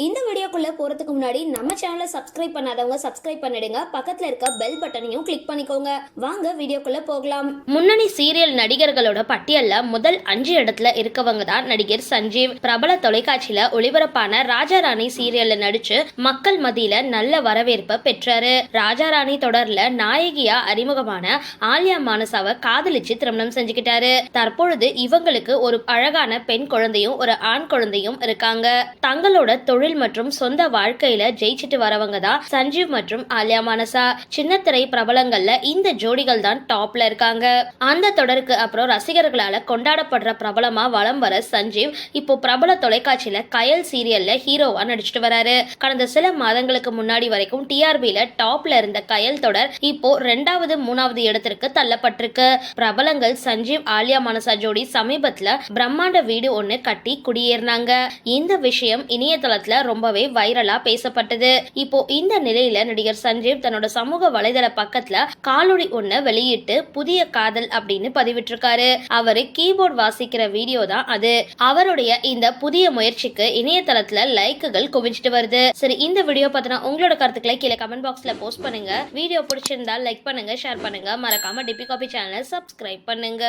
இந்த வீடியோக்குள்ள போறதுக்கு முன்னாடி நம்ம சேனலை சப்ஸ்கிரைப் பண்ணாதவங்க சப்ஸ்கிரைப் பண்ணிடுங்க. பக்கத்துல இருக்க பெல் பட்டனையும் கிளிக் பண்ணிக்கோங்க. வாங்க வீடியோக்குள்ள போகலாம். முன்னணி சீரியல் நடிகர்களோட பட்டியல்ல முதல் அஞ்சு இடத்துல இருக்கவங்க தான் நடிகர் சஞ்சீவ். பிரபல தொலைக்காட்சியில ஒளிபரப்பான ராஜாராணி சீரியல்ல நடிச்சு மக்கள் மத்தியில நல்ல வரவேற்பை பெற்றாரு. ராஜாராணி தொடர்ல நாயகியா அறிமுகமான ஆலியா மானசாவை காதலிச்சு திருமணம் செஞ்சுக்கிட்டாரு. தற்பொழுது இவங்களுக்கு ஒரு அழகான பெண் குழந்தையும் ஒரு ஆண் குழந்தையும் இருக்காங்க. தங்களோட தொழில் மற்றும் சொந்த வாழ்க்கையில ஜெயிச்சிட்டு வரவங்க தான் சஞ்சீவ் மற்றும் ஆலியா மானசா. சின்னத்திரை பிரபலங்கள்ல இந்த ஜோடிகள் தான் டாப்ல இருக்காங்க. அந்த தொடருக்கு அப்புறம் ரசிகர்களால கொண்டாடப்படுற பிரபலமா வலம் வர சஞ்சீவ் இப்போ பிரபல தொலைக்காட்சியில கயல் சீரியல்ல ஹீரோவா நடிச்சிட்டு வராரு. கடந்த சில மாதங்களுக்கு முன்னாடி வரைக்கும் டிஆர்பியில டாப்ல இருந்த கயல் தொடர் இப்போ ரெண்டாவது மூணாவது இடத்திற்கு தள்ளப்பட்டிருக்கு. பிரபலங்கள் சஞ்சீவ் ஆலியா மனசா ஜோடி சமீபத்துல பிரம்மாண்ட வீடு ஒண்ணு கட்டி குடியேறினாங்க. இந்த விஷயம் இணையதளத்துல ரொம்பவே வைரலா பேசப்பட்டது. இப்போ இந்த நிலையில நடிகர் சஞ்சீவ் தன்னோட சமூக வலைதள பக்கத்துல காலொடி ஒண்ணு வெளியிட்டு புதிய காதல் அப்படின்னு பதிவிட்டிருக்காரு. அவரு கீபோர்ட் வாசிக்கிற வீடியோ தான் அது. அவருடைய இந்த புதிய முயற்சிக்கு இணையதளத்துல லைக்குகள் குவிஞ்சிட்டு வருது. சரி இந்த வீடியோ பார்த்தனா உங்களோட கருத்துக்களை கீழே கமெண்ட் பாக்ஸ்ல போஸ்ட் பண்ணுங்க. வீடியோ பிடிச்சிருந்தா லைக் பண்ணுங்க ஷேர் பண்ணுங்க. மறக்காம டிபி காபி சேனலை சப்ஸ்கிரைப் பண்ணுங்க.